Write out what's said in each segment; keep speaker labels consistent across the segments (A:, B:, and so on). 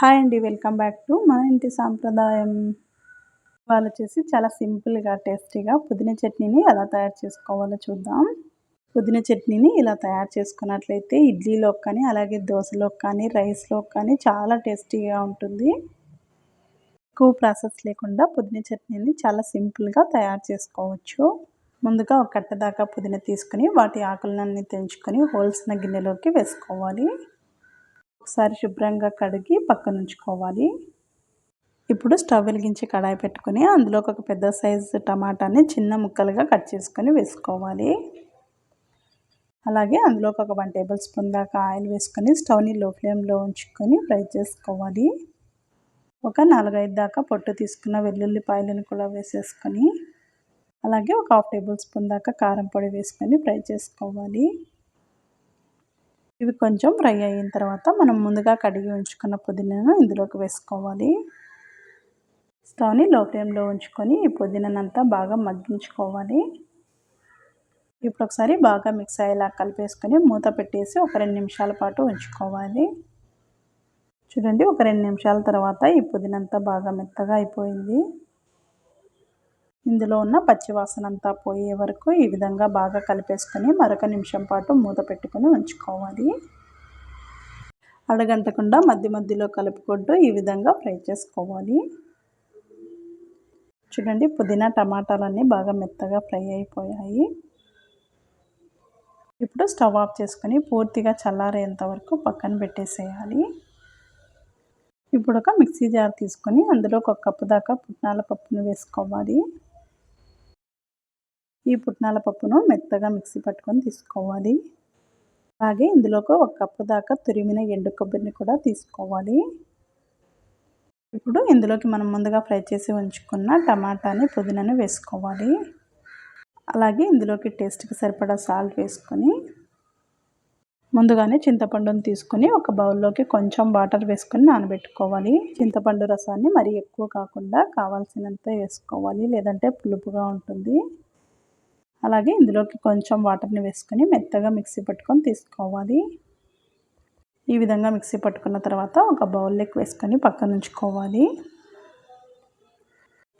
A: Hi అండి welcome back to మన ఇంటి సాంప్రదాయం. వాళ్ళు వచ్చేసి చాలా సింపుల్గా టేస్టీగా పుదీనా చట్నీని ఎలా తయారు చేసుకోవాలో చూద్దాం. పుదీనా చట్నీని ఇలా తయారు చేసుకున్నట్లయితే ఇడ్లీలో కానీ అలాగే దోశలో కానీ రైస్లో కానీ చాలా టేస్టీగా ఉంటుంది. ఎక్కువ ప్రాసెస్ లేకుండా పుదీనా చట్నీని చాలా సింపుల్గా తయారు చేసుకోవచ్చు. ముందుగా ఒక కట్ట దాకా పుదీనా తీసుకుని వాటి ఆకులన్నీ తెంచుకొని హోల్స్న గిన్నెలోకి వేసుకోవాలి. ఒకసారి శుభ్రంగా కడిగి పక్కన ఉంచుకోవాలి ఇప్పుడు స్టవ్ వెలిగించి కడాయి పెట్టుకుని అందులో ఒక పెద్ద సైజు టమాటాని చిన్న ముక్కలుగా కట్ చేసుకొని వేసుకోవాలి. అలాగే అందులో ఒక వన్ టేబుల్ స్పూన్ దాకా ఆయిల్ వేసుకొని స్టవ్ని లో ఫ్లేమ్లో ఉంచుకొని ఫ్రై చేసుకోవాలి. ఒక నాలుగైదు దాకా పొట్టు తీసుకున్న వెల్లుల్లిపాయలను కూడా వేసేసుకొని అలాగే ఒక హాఫ్ టేబుల్ స్పూన్ దాకా కారం పొడి వేసుకొని ఫ్రై చేసుకోవాలి. ఇవి కొంచెం ఫ్రై అయిన తర్వాత మనం ముందుగా కడిగి ఉంచుకున్న పుదీనాను ఇందులోకి వేసుకోవాలి. స్టవ్ని లో ఫ్లేమ్లో ఉంచుకొని ఈ పుదీనానంతా బాగా మగ్గించుకోవాలి. ఇప్పుడు ఒకసారి బాగా మిక్స్ అయ్యేలా కలిపేసుకొని మూత పెట్టేసి ఒక రెండు నిమిషాల పాటు ఉంచుకోవాలి. చూడండి ఒక రెండు నిమిషాల తర్వాత ఈ పుదీనంతా బాగా మెత్తగా అయిపోయింది. ఇందులో ఉన్న పచ్చివాసన అంతా పోయే వరకు ఈ విధంగా బాగా కలిపేసుకొని మరొక నిమిషం పాటు మూత పెట్టుకొని ఉంచుకోవాలి. అడగంటకుండా మధ్య మధ్యలో కలుపుకుంటూ ఈ విధంగా ఫ్రై చేసుకోవాలి. చూడండి పుదీనా టమాటాలన్నీ బాగా మెత్తగా ఫ్రై అయిపోయాయి. ఇప్పుడు స్టవ్ ఆఫ్ చేసుకొని పూర్తిగా చల్లారేంత వరకు పక్కన పెట్టేసేయాలి. ఇప్పుడు ఒక మిక్సీ జార్ తీసుకొని అందులో ఒక కప్పు దాకా పుట్నాల పప్పును వేసుకోవాలి. ఈ పుట్నాల పప్పును మెత్తగా మిక్సీ పట్టుకొని తీసుకోవాలి. అలాగే ఇందులోకి ఒక కప్పు దాకా తురిమిన ఎండు కొబ్బరిని కూడా తీసుకోవాలి. ఇప్పుడు ఇందులోకి మనం ముందుగా ఫ్రై చేసి ఉంచుకున్న టమాటాని పుదీనాని వేసుకోవాలి. అలాగే ఇందులోకి టేస్ట్కి సరిపడా సాల్ట్ వేసుకొని ముందుగానే చింతపండుని తీసుకొని ఒక బౌల్లోకి కొంచెం వాటర్ వేసుకొని నానబెట్టుకోవాలి. చింతపండు రసాన్ని మరీ ఎక్కువ కాకుండా కావాల్సినంత వేసుకోవాలి. లేదంటే పులుపుగా ఉంటుంది. అలాగే ఇందులోకి కొంచెం వాటర్ని వేసుకొని మెత్తగా మిక్సీ పట్టుకొని తీసుకోవాలి. ఈ విధంగా మిక్సీ పట్టుకున్న తర్వాత ఒక బౌల్లోకి వేసుకొని పక్కన ఉంచుకోవాలి.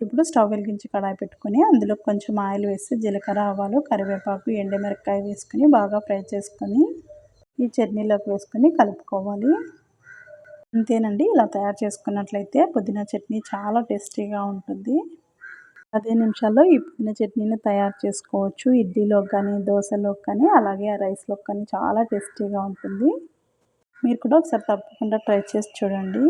A: ఇప్పుడు స్టవ్ వెలిగించి కడాయి పెట్టుకొని అందులో కొంచెం ఆయిల్ వేసి జీలకర్ర ఆవాలు కరివేపాకు ఎండుమిరపకాయ వేసుకొని బాగా ఫ్రై చేసుకొని ఈ చట్నీలోకి వేసుకొని కలుపుకోవాలి. అంతేనండి ఇలా తయారు చేసుకున్నట్లయితే పుదీనా చట్నీ చాలా టేస్టీగా ఉంటుంది. పది నిమిషాల్లో ఈ పుదీనా చట్నీని తయారు చేసుకోవచ్చు. ఇడ్లీలో కానీ దోశలో కానీ అలాగే రైస్లో కానీ చాలా టేస్టీగా ఉంటుంది. మీరు కూడా ఒకసారి తప్పకుండా ట్రై చేసి చూడండి.